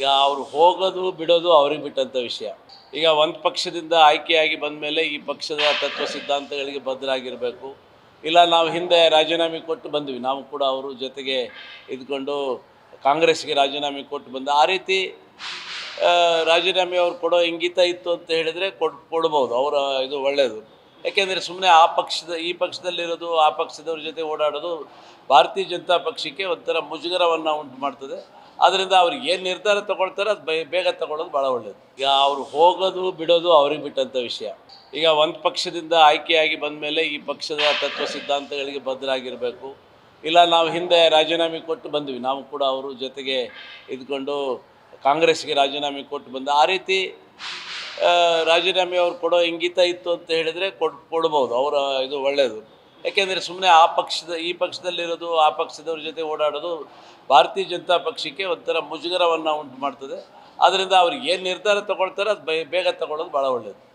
ಈಗ ಅವ್ರು ಹೋಗೋದು ಬಿಡೋದು ಅವ್ರಿಗೆ ಬಿಟ್ಟಂಥ ವಿಷಯ. ಈಗ ಒಂದು ಪಕ್ಷದಿಂದ ಆಯ್ಕೆಯಾಗಿ ಬಂದ ಮೇಲೆ ಈ ಪಕ್ಷದ ತತ್ವ ಸಿದ್ಧಾಂತಗಳಿಗೆ ಬದ್ಧರಾಗಿರಬೇಕು ಇಲ್ಲ ನಾವು ಹಿಂದೆ ರಾಜೀನಾಮೆ ಕೊಟ್ಟು ಬಂದ್ವಿ. ನಾವು ಕೂಡ ಅವರು ಜೊತೆಗೆ ಇದ್ಕೊಂಡು ಕಾಂಗ್ರೆಸ್ಗೆ ರಾಜೀನಾಮೆ ಕೊಟ್ಟು ಬಂದ ಆ ರೀತಿ ರಾಜೀನಾಮೆ ಅವ್ರು ಕೊಡೋ ಇಂಗಿತ ಇತ್ತು ಅಂತ ಹೇಳಿದರೆ ಕೊಡ್, ಕೊಡ್ಬೋದು. ಅವರ ಇದು ಒಳ್ಳೆಯದು ಯಾಕೆಂದರೆ ಸುಮ್ಮನೆ ಆ ಪಕ್ಷದ, ಈ ಪಕ್ಷದಲ್ಲಿರೋದು, ಆ ಪಕ್ಷದವ್ರ ಜೊತೆ ಓಡಾಡೋದು ಭಾರತೀಯ ಜನತಾ ಪಕ್ಷಕ್ಕೆ ಒಂಥರ ಮುಜುಗರವನ್ನು ಉಂಟು ಮಾಡ್ತದೆ. ಆದ್ದರಿಂದ ಅವ್ರಿಗೆ ಏನು ನಿರ್ಧಾರ ತೊಗೊಳ್ತಾರೆ ಅದು ಬೇ- ಬೇಗ ತಗೊಳ್ಳೋದು ಭಾಳ ಒಳ್ಳೆಯದು ಈಗ ಅವ್ರು ಹೋಗೋದು ಬಿಡೋದು ಅವ್ರಿಗೆ ಬಿಟ್ಟಂಥ ವಿಷಯ. ಈಗ ಒಂದು ಪಕ್ಷದಿಂದ ಆಯ್ಕೆಯಾಗಿ ಬಂದ ಮೇಲೆ ಈ ಪಕ್ಷದ ತತ್ವ ಸಿದ್ಧಾಂತಗಳಿಗೆ ಬದ್ಧರಾಗಿರಬೇಕು ಇಲ್ಲ ನಾವು ಹಿಂದೆ ರಾಜೀನಾಮೆ ಕೊಟ್ಟು ಬಂದ್ವಿ. ನಾವು ಕೂಡ ಅವರು ಜೊತೆಗೆ ಇದ್ಕೊಂಡು ಕಾಂಗ್ರೆಸ್ಗೆ ರಾಜೀನಾಮೆ ಕೊಟ್ಟು ಬಂದ ಆ ರೀತಿ ರಾಜೀನಾಮೆ ಅವ್ರು ಕೊಡೋ ಇಂಗಿತ ಇತ್ತು ಅಂತ ಹೇಳಿದರೆ ಕೊಡ್ ಕೊಡ್ಬೋದು. ಅವರ ಇದು ಒಳ್ಳೆಯದು ಯಾಕೆಂದರೆ ಸುಮ್ಮನೆ ಆ ಪಕ್ಷದ, ಈ ಪಕ್ಷದಲ್ಲಿರೋದು, ಆ ಪಕ್ಷದವ್ರ ಜೊತೆ ಓಡಾಡೋದು ಭಾರತೀಯ ಜನತಾ ಪಕ್ಷಕ್ಕೆ ಒಂಥರ ಮುಜುಗರವನ್ನು ಉಂಟು ಮಾಡ್ತದೆ. ಆದ್ದರಿಂದ ಅವ್ರಿಗೆ ಏನು ನಿರ್ಧಾರ ತಗೊಳ್ತಾರೆ ಅದು ಬೇಗ ತಗೊಳ್ಳೋದು ಭಾಳ ಒಳ್ಳೆಯದು